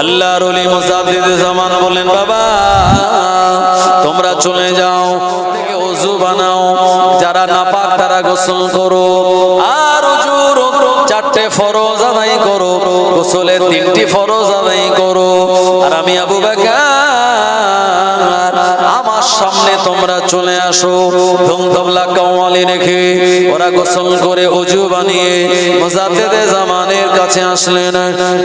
আল্লাহর ওলি মুসাফির জামান বলেন বাবা, তোমরা চলে যাও, থেকে ওযু বানাও, যারা নাপাক তারা গোসল করো, আর ওযুর চারটে ফরজ আদায় করো, গোসলের তিনটি ফরজ আদায় করো। আর আমি আবু বকর তোমরা চলে আসো। ধুম তবলা কাওয়ালি রেখে ওরা গোসল করে অজু বানিয়ে মুজাদ্দিদে জামানের কাছে আসলেন।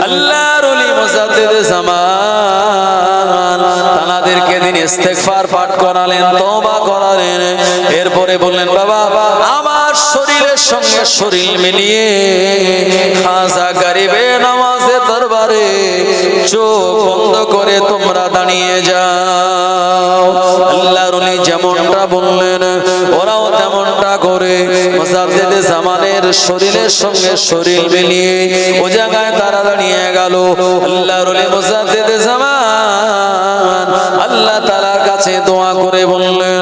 আল্লাহর ওলি মুজাদ্দিদে জামান তানাদেরকে দিন ইস্তেগফার পাঠ করালেন, তওবা করালেন। এরপরে বললেন, বাবা, আমার শরীরের সঙ্গে শরীর মিলিয়ে খাজা গরিবে নামাজে দরবারে চোখ বন্ধ করে তোমরা দাঁড়িয়ে যাও। আল্লাহর যেমনটা বললেন, ওরাও তেমনটা করে। মুসাফিদের জামানের শরীরের সঙ্গে শরীর মিলিয়ে ও জায়গায় তারা দাঁড়িয়ে গেল। আল্লাহ উনি মুসাফিদের জামান, আল্লাহ তালার কাছে দোয়া করে বললেন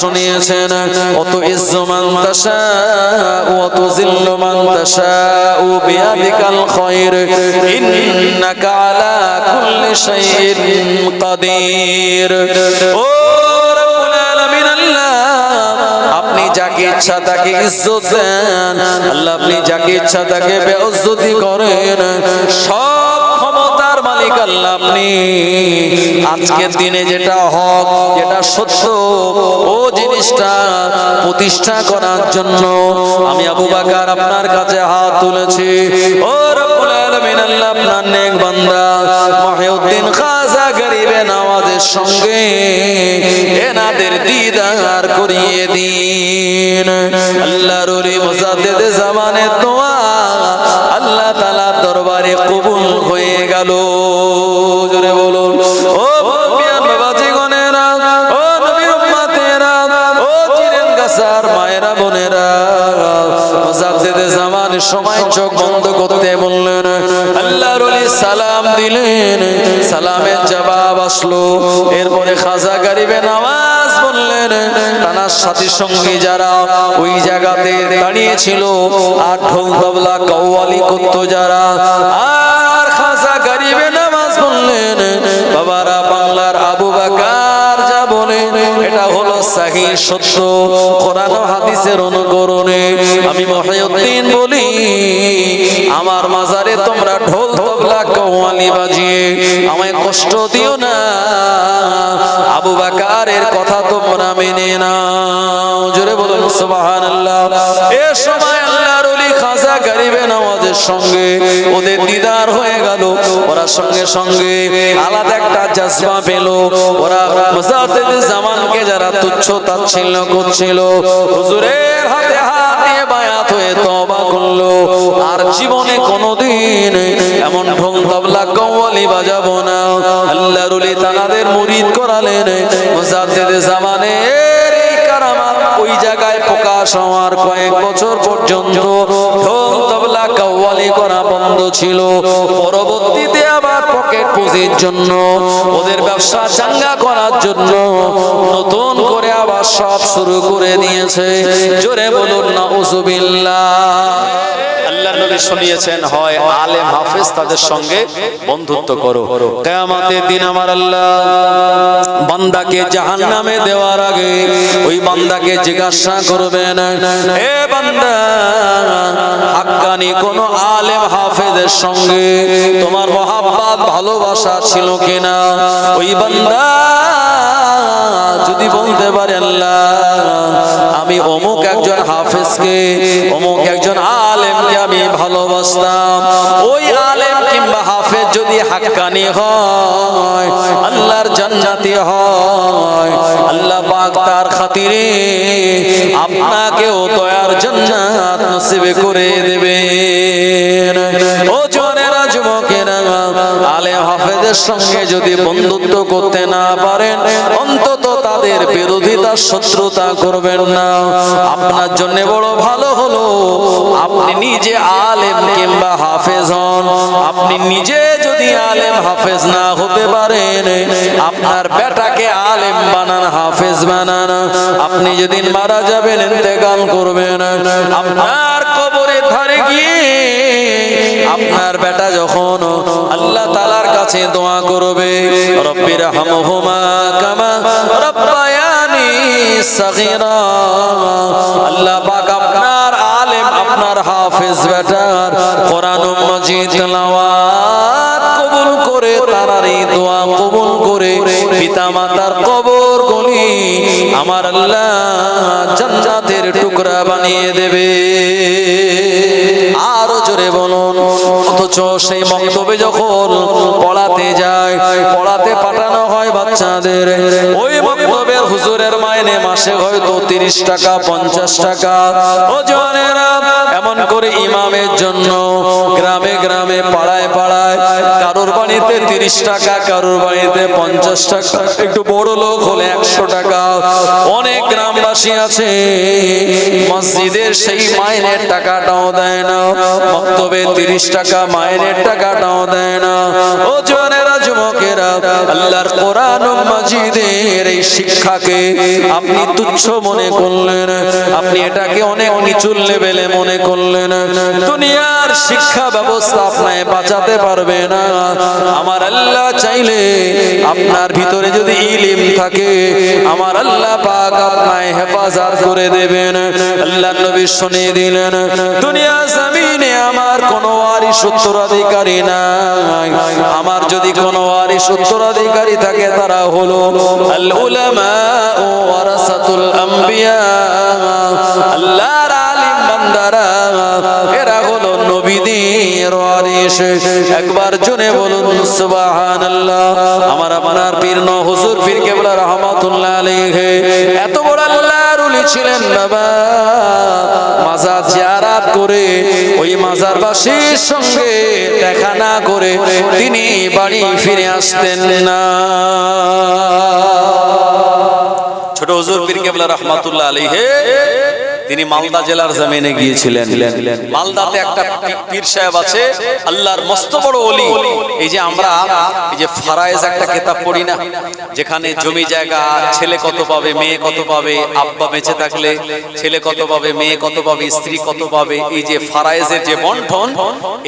শুনিয়েছেন, অত ইজ্জমান তাশা অত জিল্লু মান তাশা ও বিয়াদিকাল খায়র ইন্নাকা আলা কুল্লি শাইইন কাদির। ও আলামিন, আল্লাহ, আপনি যাকে ইচ্ছা তাকে ইজ্জত দেন, আল্লাহ আপনি যাকে ইচ্ছা তাকে বেইজ্জতি করেন। সব ক্ষমতার মালিক আল্লাহ আপনি। আজকের দিনে যেটা হক, যেটা সত্য, ও জিনিসটা প্রতিষ্ঠা করার জন্য আমি আবু বাকার আপনার কাছে হাত তুলেছি। ও রব্বুল আলামিন আল্লাহ আপনার নেক বান্দা, মহিউদ্দিন খাজা গরিবে নওয়াজের সঙ্গে এনাদের দিদার করিয়ে দিন। আল্লাহর মুজাদ্দিদ জামানের দোয়া সময় চোখ বন্ধ করতে বললেন আল্লাহর ওলি সালাম দিলেন। সালামের জবাব আসলো। এরপরে খাজা গরিবে নামাজ বললেন তানার সাথী সঙ্গী যারা ওই জায়গাতে দাঁড়িয়ে ছিল আর ঢোল তবলা কওয়ালি করত যারা, আর খাজা গরিবে নামাজ বললেন, বাবারা, বাংলার আবু বাকার যা বলেন এটা হলো সাহি সত্য। কোরআন হাদিসের অনুকরণে আমি মহিউদ্দিন বলি সঙ্গে ওদের দিদার হয়ে গেল। ওরা সঙ্গে সঙ্গে আলাদা একটা জজবা পেল। ওরা মুজাদ্দিদ জামানকে যারা তুচ্ছ তাচ্ছিল্য করছিল। হুজুরের হাতে হাত দিয়ে বায়াত হয়ে তওবা করল। আর জীবনে কোনোদিন এমন ঢং তবলা কওয়ালি বাজাবো না। আল্লাহর মুরিদ করালেন। মুজাদ্দিদ জামানের ওই জায়গায় প্রকাশ হওয়ার কয়েক বছর পর্যন্ত ঢোল তবলা কাওয়ালি করা বন্ধ ছিল। পরবর্তীতে আবার পকেট পুঁজির জন্য ওদের ব্যবসা চাঙ্গা করার জন্য নতুন করে আবার সব শুরু করে দিয়েছে। জোরে বলুন না আল্লাহ নবী শুনিয়েছেন, হয় আলেম হাফেজ তাদের সঙ্গে বন্ধুত্ব করো। কেয়ামতের দিন আমার আল্লাহ বান্দাকে জাহান্নামে দেওয়ার আগে ওই বান্দাকে জিজ্ঞাসা করবেন এ বান্দা, হাক্কানি কোন আলেম হাফেজের সঙ্গে তোমার মহাব্বাত, ভালোবাসা ছিল কিনা? ওই বান্দা যদি বলতে পারে, আল্লাহ, আমি অমুক একজন হাফেজকে, অমুক হাক্কানি হয়, আল্লাহর জান্নাতি হয়। আল্লাহ পাক তার খাতিরে আপনাকেও দয়ার জান্নাত নসিব করে দেবেন। ও জনেরা যুবকেরা, আলে হাফেজের সঙ্গে যদি বন্ধুত্ব করতে না পারেন, অন্তত তাদের বিরোধিতা শত্রুতা করবেন না। আপনার জন্য বড় ভালো হলো। আপনি নিজে আলেম কিংবা হাফেজ হন। আপনি নিজে যদি আলেম হাফেজ না হতে পারেন আপনার বেটাকে আলেম বানান হাফেজ বানান। আপনি যেদিন মারা যাবেন ইন্তেকাল করবেন। আপনার কবরে ধারে গিয়ে আপনার বেটা যখন আল্লাহ তালার কাছে দোয়া করবে। রব্বির হামহুমা কামা রব্বায়ানি সাগীরা। আল্লাহ পাক আপনার আলেম, আপনার হাফেজ বেটার কোরআন মাজিদ তেলাওয়াত কবুল করে, তারার এই দোয়া কবুল করে পিতা মাতার কবর গলি আমার আল্লাহ জান্নাতের টুকরা বানিয়ে দেবে। আরও জোরে বলুন। অথচ সেই মক্তবে যখন পড়াতে যায়, পড়াতে পাঠানো হয় বাচ্চাদের, ওই মক্তবের হুজুরের মাইনে মাসে হয়তো তিরিশ টাকা, পঞ্চাশ টাকা। ও এমন করে ইমামের জন্য গ্রামে গ্রামে পাড়ায় পাড়ায় কারোর বাড়িতে তিরিশ টাকা, কারোর বাড়িতে পঞ্চাশ টাকা। একটু বড় লোক হলে একশো টাকা। অনেক গ্রামবাসী আছে, মসজিদের সেই মাইনের টাকাটাও দেয় না। মক্তবে তিরিশ টাকা, মাইনের টাকাটাও দেয় না। ও জনেরা যুবকেরা, আল্লাহর কোরআন ও মাজিদের এই শিক্ষাকে আপনি তুচ্ছ মনে করলেন। আপনি এটাকে অনেক নিচুর লেভেলে মনে করলেন। দুনিয়ার শিক্ষা ব্যবস্থা আপনায় বাঁচাতে পারবে না। আমার আল্লাহ চাইলে আপনার ভিতরে যদি ইলিম থাকে, আমার আল্লাহ পাক আপনায় হেফাজত করে দেবেন। আল্লাহ নবী শুনিয়ে দিলেন, দুনিয়া জমিনে আমার কোনো ওয়ারিস উত্তরাধিকারী নাই। আমার যদি কোনো ওয়ারিস উত্তরাধিকারী থাকে, তারা হলো আল উলামা ওয়ারাসাতুল আম্বিয়া। ওয়ারিস একবার জনে বলুন সুবহানাল্লাহ। আমার আপনার পীর ন হুজুর পীর কেবলা রহমাতুল্লাহ আলাইহি। এত বড় আল্লাহর ওলি ছিলেন বাবা। মাজার জিয়ারাত করে ওই মাজারবাসীর সঙ্গে দেখা না করে তিনি বাড়ি ফিরে আসতেন না। ছোট হুজুর পীর কেবলা রহমাতুল্লাহ আলাইহি। তিনি মালদা জেলার জমিনে গিয়েছিলেন। মালদাতে একটা পীর সাহেব আছে, আল্লাহর মস্ত বড় ওলি। এই যে আমরা, এই যে ফারায়েজ একটা কিতাব পড়ি না, যেখানে জমি জায়গা, ছেলে কত পাবে, মেয়ে কত পাবে, আব্বা বেঁচে থাকলে ছেলে কত পাবে, মেয়ে কত পাবে, স্ত্রী কত পাবে, এই যে ফারায়েজের যে বন্টন,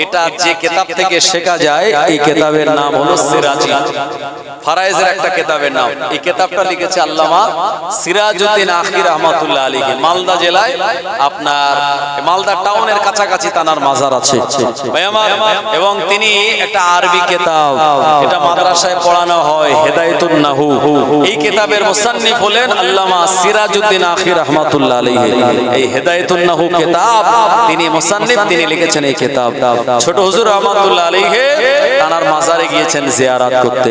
এটা যে কিতাব থেকে শেখা যায়, এই কিতাবের নাম হলো সিরাজি। ফারায়েজের একটা কিতাবের নাম। এই কিতাবটা লিখেছে আল্লামা সিরাজউদ্দিন আখির রহমাতুল্লাহ আলাইহি। মালদা জেলায় আপনার মালদা টাউনের কাছাকাছি তানার মাজার আছে। এবং তিনি একটা আরবি কিতাব। এটা মাদ্রাসায় পড়ানো হয় হেদায়েতুন নাহু এই কিতাবের মুসান্নিফ হলেন আল্লামা সিরাজউদ্দিন আখির রহমাতুল্লাহ আলাইহি। এই হেদায়েতুন নাহু কিতাব তিনি মুসান্নিফ তিনি লিখেছেন এই কিতাব। ছোট হুজুর রহমাতুল্লাহ আলাইহি তানার মাজারে গিয়েছেন জিয়ারাত করতে।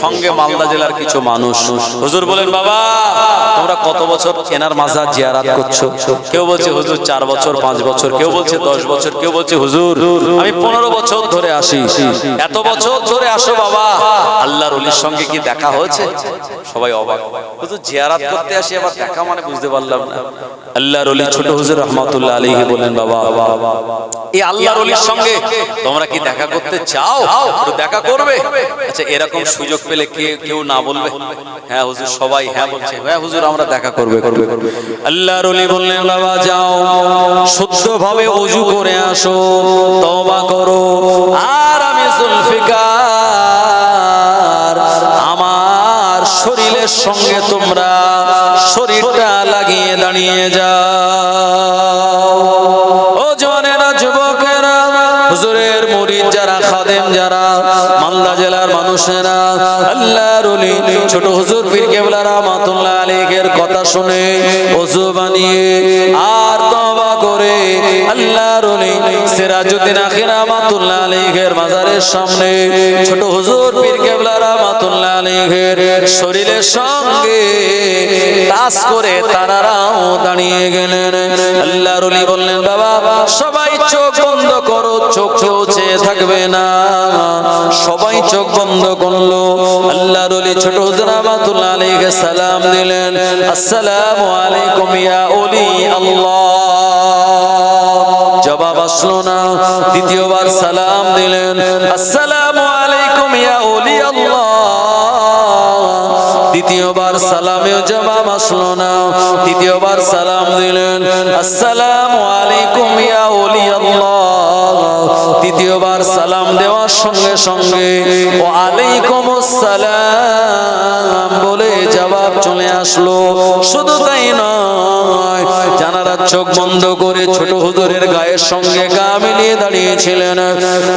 সঙ্গে মালদা জেলার কিছু মানুষ। হুজুর বলেন, বাবা, তোমরা কত বছর এনার মাজার জিয়ারাত করছ? কেউ বলছে হুজুর চার বছর, পাঁচ বছর, কেউ বলছে দশ বছর, কেউ বলছে হুজুর। আমি পনেরো বছর ধরে আসি। এত বছর ধরে আসো বাবা। আল্লাহর অলির সঙ্গে কি দেখা হয়েছে? সবাই অবাক। হুজুর জিয়ারাত করতে আসি, আবার দেখা মানে বুঝতে পারলাম না। আল্লাহর অলি ছোট হুজুর রহমাতুল্লাহ আলাইহি বলেন, বাবা, এই আল্লাহর অলির সঙ্গে তোমরা কি দেখা করতে চাও? দেখা করবে? আচ্ছা এরকম সুযোগ পেলে কে কেউ না বলবে? হ্যাঁ হুজুর সবাই হ্যাঁ বলছে। হ্যাঁ হুজুর, আমরা দেখা করবে করবে করবে আল্লাহর ওলি বললেন বাবা যাও শুদ্ধ ভাবে অজু করে আসো তবা করো। আর আমি জুলফিকার, আমার শরীরের সঙ্গে তোমরা শরীরটা লাগিয়ে দাঁড়িয়ে যাও। জেলার মানুষেরা, আল্লাহর ওলি, ছোট হুজুর পীর কেবলা রহমাতুল্লাহ আলাইহির কথা শুনে ওযু বানিয়ে আর তওবা করে আল্লাহর সিরাজউদ্দিন আখির রাহমাতুল্লাহ আলাইহির মাজারের সামনে, ছোট হুজুর পীর কেবলা রাহমাতুল্লাহ আলাইহির শরীরের সঙ্গে তাস করে তারারাও দাঁড়িয়ে গেলেন। আল্লাহর ওলি বললেন, বাবা, সবাই চোখ বন্ধ করো, চোখ চেয়ে থাকবে না। সবাই চোখ বন্ধ করল। আল্লাহর ওলি ছোট হুজুর রহমাতুল্লাহ আলাইহি সালাম দিলেন, আসসালামু আলাইকুম ইয়া ওলি আল্লাহ। আসলো না, দ্বিতীয়বার সালাম দিলেন। আসসালামু আলাইকুম ইয়া ওলি দ্বিতীয়বার সালামেও জবাব আসলো না, তৃতীয়বার সালাম দিলেন। আসসালামু দেওয়ার সঙ্গে সঙ্গে ও আলাইকুম সালাম বলে জবাব চলে আসলো। শুধু তাই নয় জানারা চোখ বন্ধ করে ছোট হুজুরের গায়ের সঙ্গে গা মিলিয়ে দাঁড়িয়েছিলেন।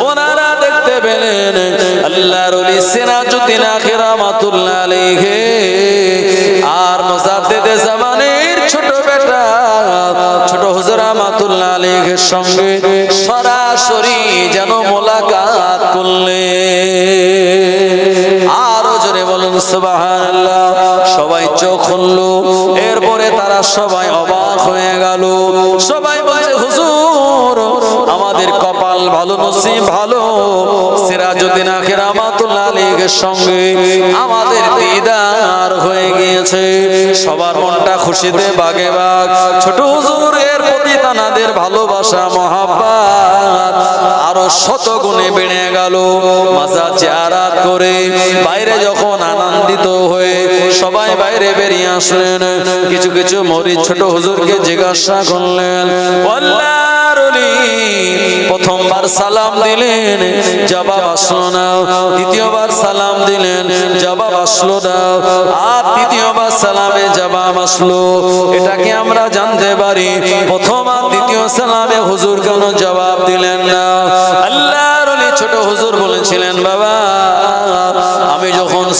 ওনারা দেখতে পেলেন আল্লাহর ওলি সিরাজউদ্দিন আখিরামাতুল্লাহ আলাইহি। আর মুজাদ্দিদে জামানের আলাইহির সঙ্গে সরাসরি যেন মোলাকাত করলে। আরও জোরে বলুন সবাই চোখ খুললো। এরপরে তারা সবাই অবাক হয়ে গেল। সবাই বলে হুজুর, আমাদের কপাল ভালো, নসিব ভালো। সিরাজউদ্দিন আখির আলাইহির সঙ্গে আমাদের দিদার হয়ে গিয়েছে। সবার মনটা খুশিতে বাগে বাগ ছোট হুজুরের প্রতি তানাদের ভালোবাসা, মহাব্বাত আরও শত গুণে বেড়ে গেল। মাজার চেয়ারাত করে বাইরে যখন আনন্দিত হয়ে সবাই বাইরে বেরিয়ে আসলেন। কিছু কিছু মরি ছোট হুজুরকে জিজ্ঞাসা করলেন প্রথমবার সালাম দিলেন, জবাব আসলো না। দ্বিতীয়বার সালাম দিলেন, জবাব আসলো না। আর তৃতীয়বার সালামে জবাব আসলো। এটাকে আমরা জানতে পারি? প্রথম আর দ্বিতীয় সালামে হুজুর কেন জবাব দিলেন না।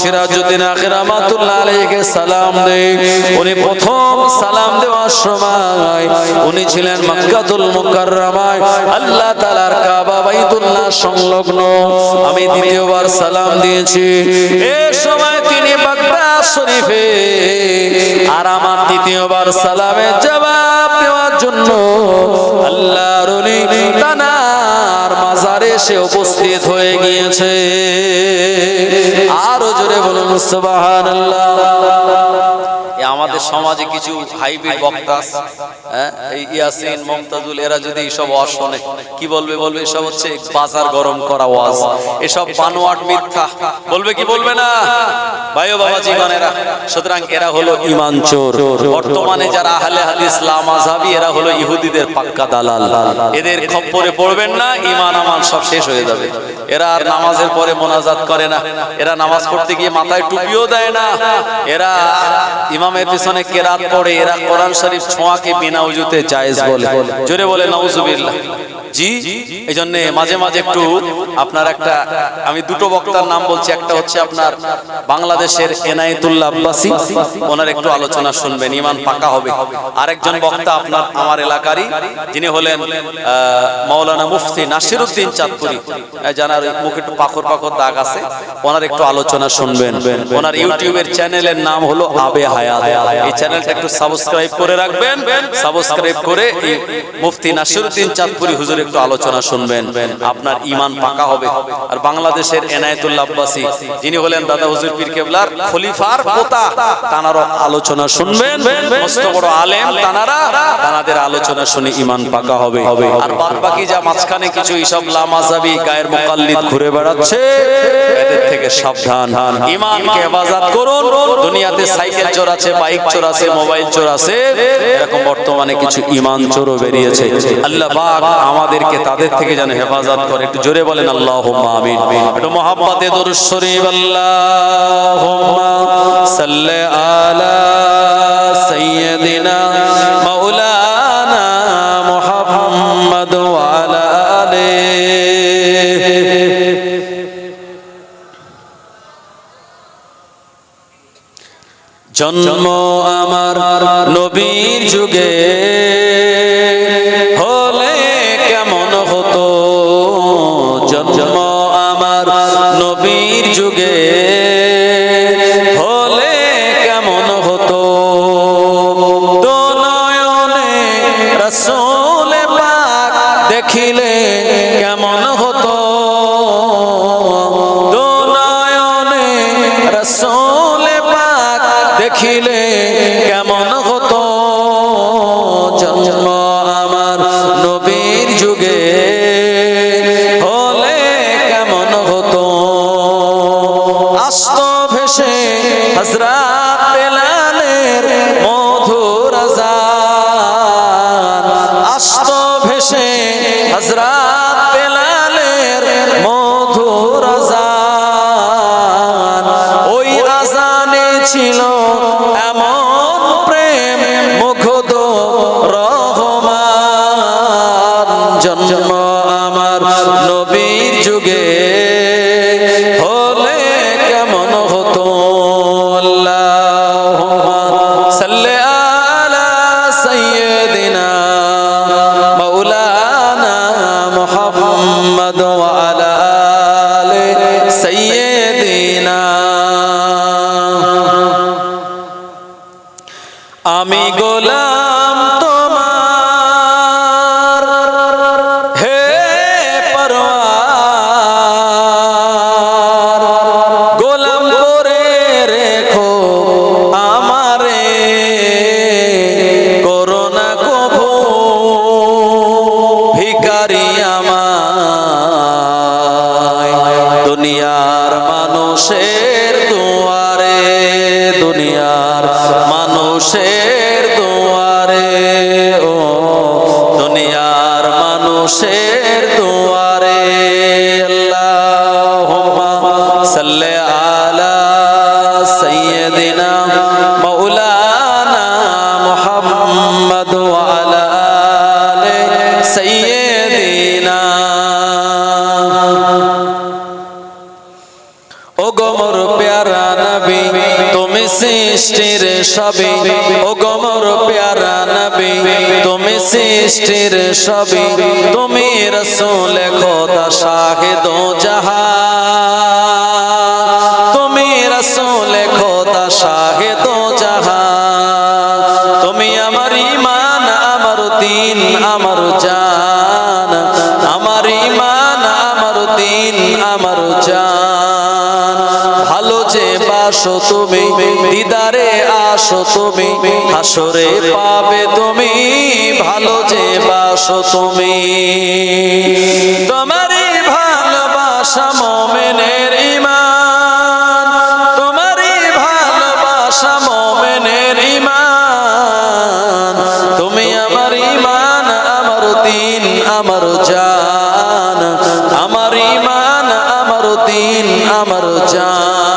সিরাজউদ্দিন আখির রহমাতুল্লাহ আলাইহিকে সালাম দেই উনি প্রথম সালাম দেওয়ার সময় উনি ছিলেন মক্কাতুল মুকাররমায়। আল্লাহ তাআলার কাবা বাইতুল্লাহ সংলগ্ন। আমি দ্বিতীয়বার সালাম দিয়েছি। এ সময় তিনি বাগদাদ শরীফে। আর আমার দ্বিতীয়বার সালামের জবাব দেওয়ার জন্য আল্লাহর তানার মাজারে সে উপস্থিত হয়ে গিয়েছে। বলুন আমাদের সমাজে কিছু হাইব্রিড বক্তা হ্যাঁ? এই ইয়াসিন, মমতাজুল, এরা যদি এসব ওয়াজ শোনে কি বলবে? বলবে এসব হচ্ছে বাজার গরম করা ওয়াজ। এসব বানোয়াট মিথ্যা। বলবে কি বলবে না? ভাই বাবা জীবনেরা, সুতরাং এরা হলো ইমান চোর। বর্তমানে যারা আহলে হাদিস লামাজাবি এরা হলো ইহুদিদের পাক্কা দালাল। এদের খপ্পরে পড়বেন না ইমান আমান সব শেষ হয়ে যাবে। এরা আর নামাজের পরে মোনাজাত করে না। এরা নামাজ পড়তে গিয়ে মাথায় টুপিও দেয় না। এরা ইমামের পিছনে কেরাত পড়ে এরা কোরআন শরীফ ছোঁয়াকে বিনা উজুতে জায়েজ বলে। জোরে বলে নাউজুবিল্লাহ। জি এই জন্য মাঝে মাঝে একটু আপনার একটা, আমি দুটো বক্তার নাম বলছি, একটা হচ্ছে আপনার বাংলাদেশের আব্বাসী, ওনার একটু আলোচনা শুনবেন, ইমান পাকা হবে। আরেকজন বক্তা আপনার, আমার এলাকারই, যিনি হলেন মুফতি চাঁদপুরি। জানার একটু পাখর পাখর দাগ আছে, ওনার একটু আলোচনা শুনবেন। ওনার ইউটিউবের চ্যানেলের নাম হলো আবে হায়াত। এই চ্যানেলটা একটু সাবস্ক্রাইব করে রাখবেন। সাবস্ক্রাইব করে মুফতি নাসিরউদ্দিন চাঁদপুরি একটু আলোচনা শুনবেন। আপনার ইমান পাকা হবে। আর বাংলাদেশের এনায়েতুল্লাহ আব্বাসী, যিনি হলেন দাদা হুজুর পীর কেবলার খলিফার পোতা, তানারও আলোচনা শুনবেন। মস্ত বড় আলেম তানারা, তানাদের আলোচনা শুনে ইমান পাকা হবে। আর বাদ বাকি যা মাঝখানে কিছু এইসব লামাজাবি গায়ের মোকাল্লিদ ঘুরে বেড়াচ্ছে, এদের থেকে সাবধান। ইমানকে হেফাজত করুন। দুনিয়াতে সাইকেল চোর আছে, বাইক চোর আছে, মোবাইল চোর আছে, এরকম বর্তমানে কিছু ইমান চোরও বেরিয়েছে। আল্লাহ পাক আমাদেরকে তাদের থেকে যেন হেফাজত করে। একটু জোরে বলেন আল্লাহ আমিন। একটু মোহাম্মতে দরুদ শরীফ আল্লাহুম্মা সাল্লি আলা সাইয়্যিদিনা মাওলানা মুহাম্মদ ওয়া আলা জন্ম আমার নবীর যুগে সৃষ্টির সবই তুমি রসুল খোদা শাহিদ জাহান। তুমি রসুল খোদা শাহিদ জাহান। তুমি আমার ইমান আমার দিন, আমার জান। আমার ইমান আমার দিন, আমার জান। যে বাসো তুমি, দিদারে আসো তুমি, হাসরে পাবে তুমি, ভালো যে বাসো তুমি। তোমারই ভালোবাসা মোমেনের ইমান তোমারই ভালোবাসা মোমেনের ইমান তুমি আমার ইমান আমার দিন, আমার জান। আমার ইমান আমার দিন, আমার জান।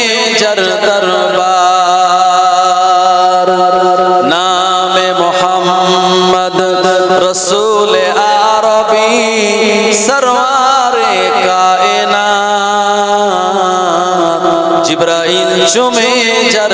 চুমে জর দরবার। নামে মোহাম্মদ রসুল আরবি সরওয়ারে কায়না। জিব্রাইল চুমে জর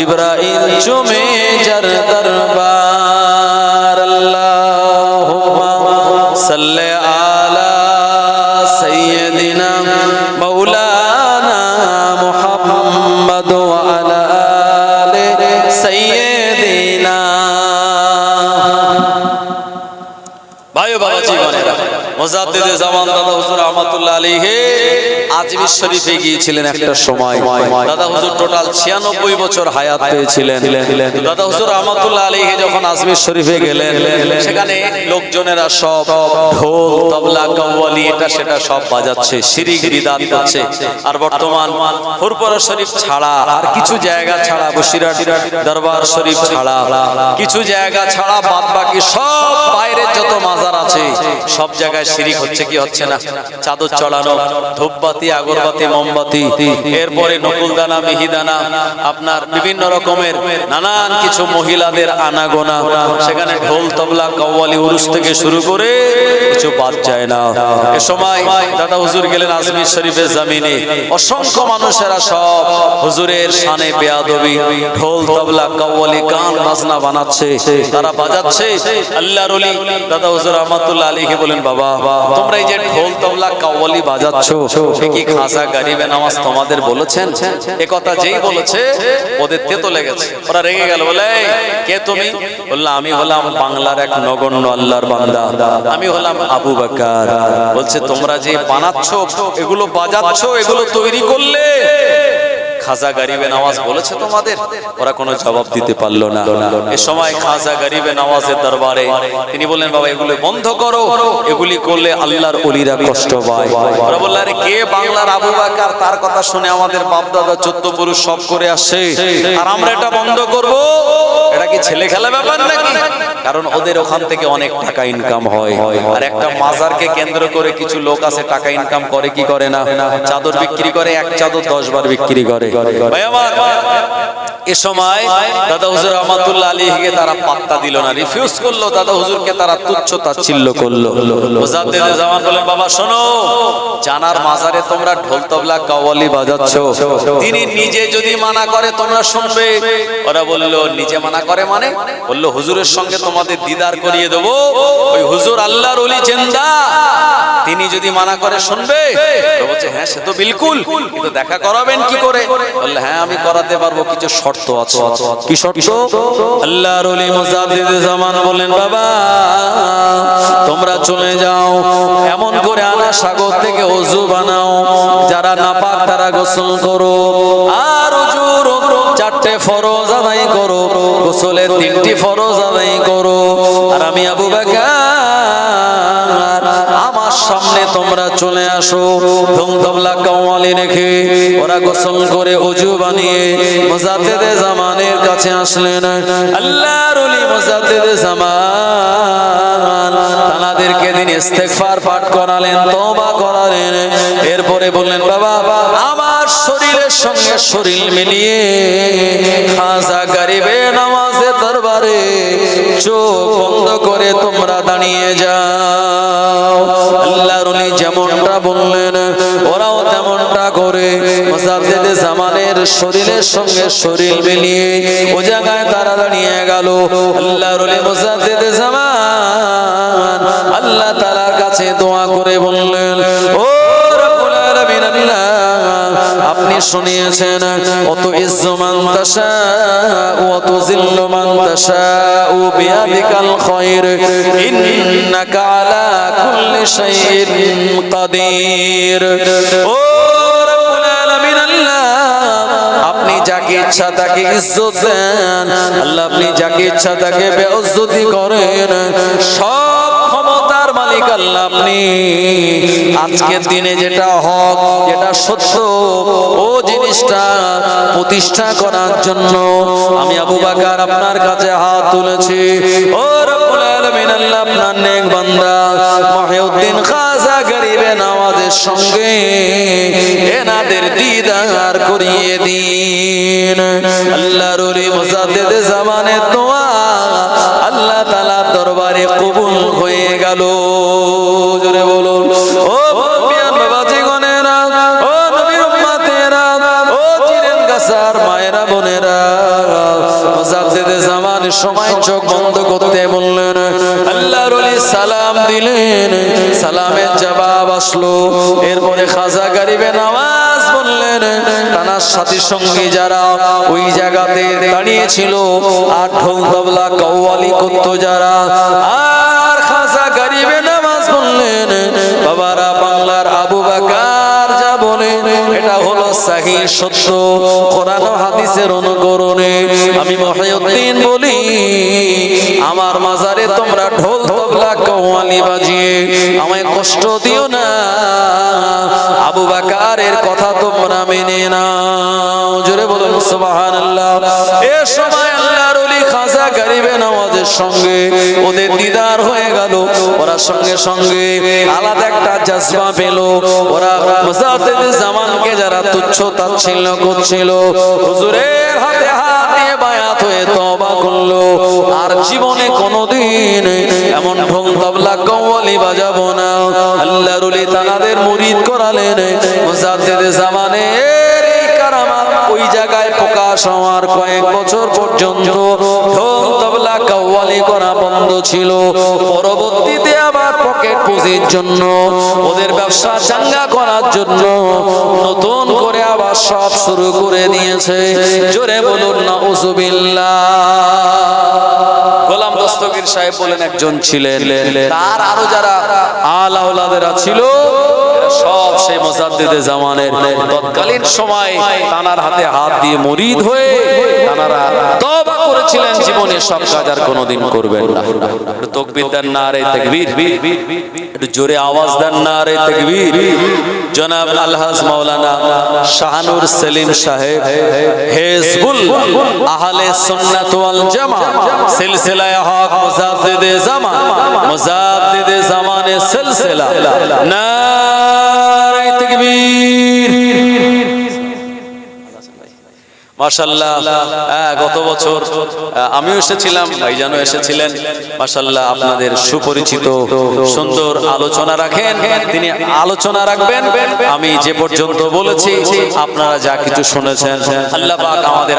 জিব্রাইল চুমে জর মোজাদ্দেদে জামান দাদা হুজুর রহমাতুল্লাহ আলাইহি আজমির শরীফে গিয়েছিলেন একটা সময়। দাদা হুজুর টোটাল 96 বছর হায়াত পেয়েছিলেন। দাদা হুজুর রহমাতুল্লাহ আলাইহি যখন আজমির শরীফে গেলেন, সেখানে লোকজনেরা সব ঢোল, তবলা কাওয়ালি এটা সেটা সব বাজাচ্ছে আর বর্তমান শরীফ ছাড়া আর কিছু জায়গা ছাড়া দরবার শরীফ ছাড়া। কিছু জায়গা ছাড়া বাদ বাকি সব যত মাজার আছে, সব জায়গায় শিরিক হচ্ছে কি হচ্ছে না? চাদর চড়ানো, ধূপবাতি, আগরবাতি, মোমবাতি, এরপরে নকুলদানা, মিহিদানা, আপনার বিভিন্ন রকমের নানান কিছু মহিলাদের আনাগোনা, সেখানে ঢোল, তবলা, কওয়ালি, উরুস থেকে শুরু করে কিছু বাদ যায় না। এ সময় দাদা হুজুর গেলেন আজমির শরীফের জমিনে। অসংখ্য মানুষেরা সব হুজুরের শানে বেয়াদবি, ঢোল, তবলা, কাওয়ালি, গান, বাজনা বানাচ্ছে, তারা বাজাচ্ছে। আল্লাহর দাদা হুজুর রহমাতুল্লাহ আলীকে বলেন, বাবা তোমরা এই যে ঢোল তবলা কাওয়ালি বাজাচ্ছ কি খাসা গরিবে নামাজ তোমাদের বলেছেন? এ কথা যেই বলেছে, ওদের তেতো লেগেছে। ওরা রেগে গেল, বলে কে তুমি? বলল আমি হলাম বাংলার এক নগণ্য আল্লাহর বান্দা। আমি হলাম আবু বাকার। বলছে, তোমরা যে বানাচ্ছ, এগুলো বাজাচ্ছ, এগুলো তৈরি করলে খাজা গরিবে নামাজ বলেছে তোমাদের? ওরা কোনো জবাব দিতে পারল না। এ সময় খাজা গরিবে নামাজের দরবারে তিনি বললেন, বাবা, এগুলো বন্ধ করো। এগুলি করলে আল্লাহর অলিরা কষ্ট পায়। ওরা বলল, আরে কে বাংলার আবু বাকার? তার কথা শুনে আমাদের বাপ দাদা চোদ্দ পুরুষ সব করে আসছে। আর আমরা এটা বন্ধ করব? এটা কি ছেলে খেলা ব্যাপার নাকি? কারণ ওদের ওখান থেকে অনেক টাকা ইনকাম হয়। আর একটা মাজারকে কেন্দ্র করে কিছু লোক আছে, টাকা ইনকাম করে, কি করে না? চাদর বিক্রি করে, এক চাদর দশ বার বিক্রি করে। এ সময় দাদা হুজুর রহমাতুল্লাহ আলীকে তারা পাত্তা দিল না রিফিউজ করল দাদা হুজুরকে তারা তুচ্ছ তাচ্ছিল্য করল। জামান বলেন বাবা শোনো জানার মাজারে তোমরা ঢোল তবলা কাওয়ালি বাজাচ্ছ। তিনি নিজে যদি মানা করে তোমরা শুনবে। ওরা বলল নিজে মানা করে মানে? বলল হুজুরের সঙ্গে তোমাদের দিদার করিয়ে দেব। ওই হুজুর আল্লাহর ওলি জেন্দা। তিনি যদি মানা করে শুনবে বলছে হ্যাঁ সে তো বিলকুল। কিন্তু দেখা করাবেন কি করে? হ্যাঁ তোমরা চলে যাও, এমন করে আনা সাগর থেকে অজু বানাও, যারা নাপাক তারা গোসল করো, আর চারটে ফরজ আদায় করো, গোসলের তিনটি ফরজ আদায় করো। আর আমি আবু বাকার চলে আসো। ধুম তবলা কাওয়ালি রেখে। ওরা গোসল করে অজু বানিয়ে মুজাদ্দিদে জামানের কাছে আসলেন। আল্লাহর ওলি মুজাদ্দিদে জামান। তানাদেরকে দিন ইস্তেগফার পাঠ করালেন, তওবা করালেন। এরপরে বললেন, বাবা, আমার শরীরের সঙ্গে শরীর মিলিয়ে খাজা গরিবে নামাজে দরবারে চোখ বন্ধ করে তোমরা দাঁড়িয়ে যাও। বললেন, ওরাও তেমনটা করে। মুজাদ্দিদে জামানের শরীরের সঙ্গে শরীর মিলিয়ে ও জায়গায় তারা দাঁড়িয়ে গেল। আল্লাহর উনি মুজাদ্দিদে জামান শুনিয়েছেন, অত ইজ্জমান তাশা অত জিল্লমান তাশা ও বিয়াদিকাল ইন্নাকা আলা কুল্লি শাইইন কাদির। ও রব্বুল আলামিন, আল্লাহ, আপনি যাকে ইচ্ছা তাকে ইজ্জত দেন। আল্লাহ, আপনি যাকে ইচ্ছা তাকে বেইজ্জতি করেন। সব মালিক আল্লাহ আপনি। আজকের দিনে যেটা হক, যেটা সত্য, ও জিনিসটা প্রতিষ্ঠা করার জন্য আমি আবু বাকার আপনার কাছে হাত তুলেছি। ও রব্বুল আলামিন আল্লাহ আপনার নেক বান্দা, মহিউদ্দিন খাজা গরিবে নওয়াজের সঙ্গে এনাদের দিদার করিয়ে দিন। আল্লাহর ওলি মুজাদ্দিদ জামানের দোয়া আল্লাহ তাআলার দরবারে কবুল হয়ে মুজাদ্দিদ জামানের সময় চোখ বন্ধ করতে বললেন, আল্লাহর সালাম দিলেন। সালামের জবাব আসলো। এরপরে খাজা গরিবে নামাজ বললেন তানার সাথী সঙ্গী যারা ওই জায়গাতে দাঁড়িয়ে ছিল, আর ঢোল তবলা কওয়ালি করত যারা। আর খাজা গরিবে নামাজ বললেন, বাবারা হলো সাহি সত্য। কোরআন হাদিসের অনুকরণে আমি মহিউদ্দিন বলি, আমার মাজারে তোমরা ঢোল তবলা, কওয়ালি বাজিয়ে আমায় কষ্ট দিও না। আবু বাকারের কথা তোমরা মেনে নাও। জোরে বলুন, সুবহানাল্লাহ। এ সময় গরিবে নওয়াজের সঙ্গে ওদের দিদার হয়ে গেল। ওরা সঙ্গে সঙ্গে আলাদা একটা জজবা পেল। ওরা মুজাদ্দিদ জামানকে যারা তুচ্ছ তাচ্ছিল্য করছিল, হুজুরের হাতে হাত দিয়ে বায়াত হয়ে তওবা করল। আর জীবনে কোনোদিন এমন ঢোল তবলা কওয়ালি বাজাবো আলী তানাদের মুরিদ করালেন। মুজাদ্দিদ জামানের কারামাত ওই জায়গায় প্রকাশ হওয়ার কয়েক বছর পর্যন্ত ঢোল তবলা কাওয়ালি করা বন্ধ ছিল। পরবর্তীতে আবার পকেট পুঁজির জন্য, ওদের ব্যবসা চাঙ্গা করার জন্য নতুন করে আবার সব শুরু করে দিয়েছে। জোরে বলুন না উজুবিল্লাহ গোলাম দস্তগীর সাহেব বলেন, একজন ছিলেন। তার আরও যারা আলাউলাদেরা ছিল সব সেই মোজাদ্দিদে জামানের তৎকালীন সময় তানার হাতে হাত দিয়ে মরিদ হয়ে তানারা তবা করেছিলেন, জীবনে সব কাজ আর কোনোদিন করবেন না। তকবীর দেন না রে তাকবীর। একটু জোরে আওয়াজ দেন না রে তাকবীর। জনাব আলহাজ মাওলানা শাহানুর সেলিম সাহেব, হেজবুল আহলে সুন্নাত ওয়াল জামা সিলসিলায়ে হক মুজাদ্দিদে জামান, মুজাদ্দিদে জামানে সিলসিলা। নারে হ্যাঁ, আমিও এসেছিলাম এসেছিলেন। আপনাদের সুপরিচিত সুন্দর আলোচনা রাখেন তিনি আলোচনা রাখবেন। আমি যে পর্যন্ত বলেছি আপনারা যা কিছু শুনেছেন আল্লাহ আমাদের